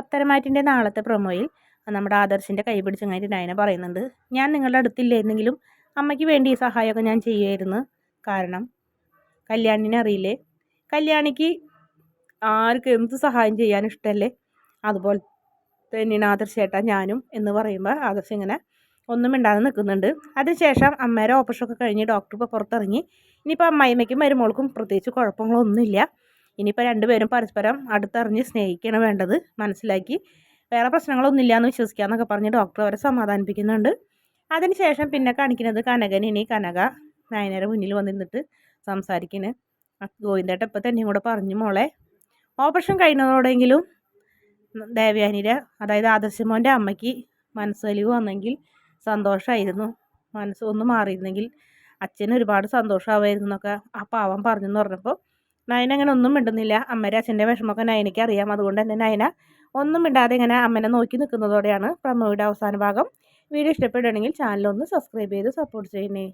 പത്തരമാറ്റിന്റെ നാളത്തെ പ്രൊമോയിൽ നമ്മുടെ ആദർശിന്റെ കൈ പിടിച്ചങ്ങായിട്ട് നയന പറയുന്നുണ്ട്. ഞാൻ നിങ്ങളുടെ അടുത്തില്ലായിരുന്നെങ്കിലും അമ്മയ്ക്ക് വേണ്ടി ഈ സഹായമൊക്കെ ഞാൻ ചെയ്യുമായിരുന്നു. കാരണം കല്യാണിനെ അറിയില്ലേ? കല്യാണിക്ക് ആർക്ക് എന്ത് സഹായം ചെയ്യാൻ ഇഷ്ടമല്ലേ? അതുപോലെ തന്നെയാണ് ആദർശ് ചേട്ടാ ഞാനും എന്ന് പറയുമ്പോൾ ആദർശ് ഇങ്ങനെ ഒന്നും മിണ്ടാതെ നിൽക്കുന്നുണ്ട്. അതിനുശേഷം അമ്മേരെ ഓപ്പറേഷനൊക്കെ കഴിഞ്ഞ് ഡോക്ടർ ഇപ്പോൾ പുറത്തിറങ്ങി. ഇനിയിപ്പോൾ അമ്മായിമ്മയ്ക്കും മരുമോൾക്കും പ്രത്യേകിച്ച് കുഴപ്പങ്ങളൊന്നുമില്ല. ഇനിയിപ്പോൾ രണ്ടുപേരും പരസ്പരം അടുത്തറിഞ്ഞ് സ്നേഹിക്കണം വേണ്ടത് മനസ്സിലാക്കി. വേറെ പ്രശ്നങ്ങളൊന്നും ഇല്ലയെന്ന് എന്ന് വിശ്വസിക്കാമെന്നൊക്കെ പറഞ്ഞ് ഡോക്ടർ അവരെ സമാധാനിപ്പിക്കുന്നുണ്ട്. അതിനുശേഷം പിന്നെ കാണിക്കുന്നത് കനകൻ ഇനി കനക നയനേരം മുന്നിൽ വന്നിരുന്നിട്ട് സംസാരിക്കുന്നത് ഗോവിന്ദേട്ട ഇപ്പം തന്നെയും കൂടെ പറഞ്ഞു മോളെ ഓപ്പറേഷൻ കഴിയുന്നതോടെങ്കിലും ദേവയാനിയുടെ അതായത് ആദർശമോന്റെ അമ്മയ്ക്ക് മനസ്സലിവ് വന്നെങ്കിൽ സന്തോഷമായിരുന്നു മനസ്സ് മാറിയിരുന്നെങ്കിൽ അച്ഛന് ഒരുപാട് സന്തോഷമാവായിരുന്നു എന്നൊക്കെ ആ പാവം പറഞ്ഞെന്ന് പറഞ്ഞപ്പോൾ നയന അങ്ങനെ ഒന്നും മിണ്ടുന്നില്ല. അമ്മയുടെ അച്ഛന്റെ വിഷമമൊക്കെ നയനയ്ക്ക് അറിയാം. അതുകൊണ്ട് തന്നെ നയന ഒന്നും മിണ്ടാതെ ഇങ്ങനെ അമ്മനെ നോക്കി നിൽക്കുന്നതോടെയാണ് പ്രമോയുടെ അവസാന ഭാഗം. വീഡിയോ ഇഷ്ടപ്പെടുകയാണെങ്കിൽ ഒന്ന് സബ്സ്ക്രൈബ് ചെയ്ത് സപ്പോർട്ട് ചെയ്യണേ.